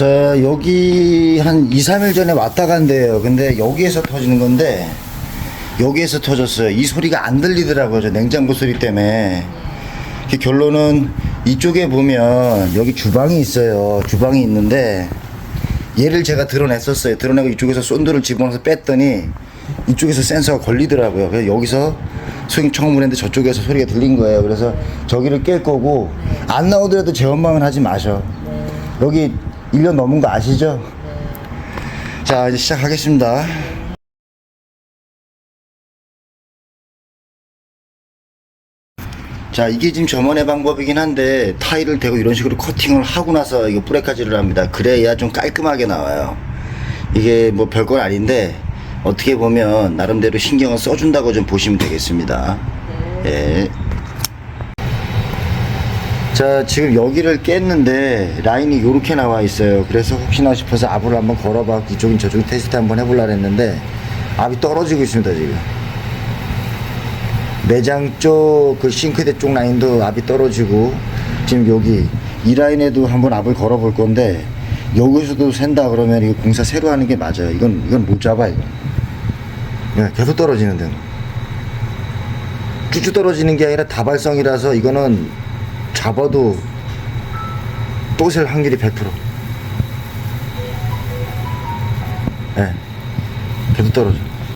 자, 여기 한 2, 3일 전에 왔다 간대요. 근데 여기에서 터지는 건데, 여기에서 터졌어요. 이 소리가 안 들리더라고요. 저 냉장고 소리 때문에. 그 결론은 이쪽에 보면 여기 주방이 있어요. 주방이 있는데, 얘를 제가 드러냈었어요. 드러내고 이쪽에서 쏜도를 집어넣어서 뺐더니, 이쪽에서 센서가 걸리더라고요. 그래서 여기서 소형 청문회인데 저쪽에서 소리가 들린 거예요. 그래서 저기를 깰 거고, 안 나오더라도 재원망은 하지 마셔. 여기 1년 넘은 거 아시죠? 자, 이제 시작하겠습니다. 자, 이게 지금 점원의 방법이긴 한데, 타일을 대고 이런 식으로 커팅을 하고 나서 이거 뿌레까지를 합니다. 그래야 좀 깔끔하게 나와요. 이게 뭐 별건 아닌데, 어떻게 보면 나름대로 신경을 써준다고 좀 보시면 되겠습니다. 예. 자 지금 여기를 깼는데 라인이 요렇게 나와 있어요. 그래서 혹시나 싶어서 압을 한번 걸어봐 이쪽인 저쪽인 테스트 한번 해보려 했는데 압이 떨어지고 있습니다 지금. 매장 쪽 그 싱크대 쪽 라인도 압이 떨어지고 지금 여기 이 라인에도 한번 압을 걸어 볼 건데 여기서도 샌다 그러면 이거 공사 새로 하는 게 맞아요. 이건 이건 못 잡아 이거 네, 계속 떨어지는데 쭉쭉 떨어지는 게 아니라 다발성이라서 이거는 잡아도 또 셀 확률이 100%. 예. 네. 계속 떨어져.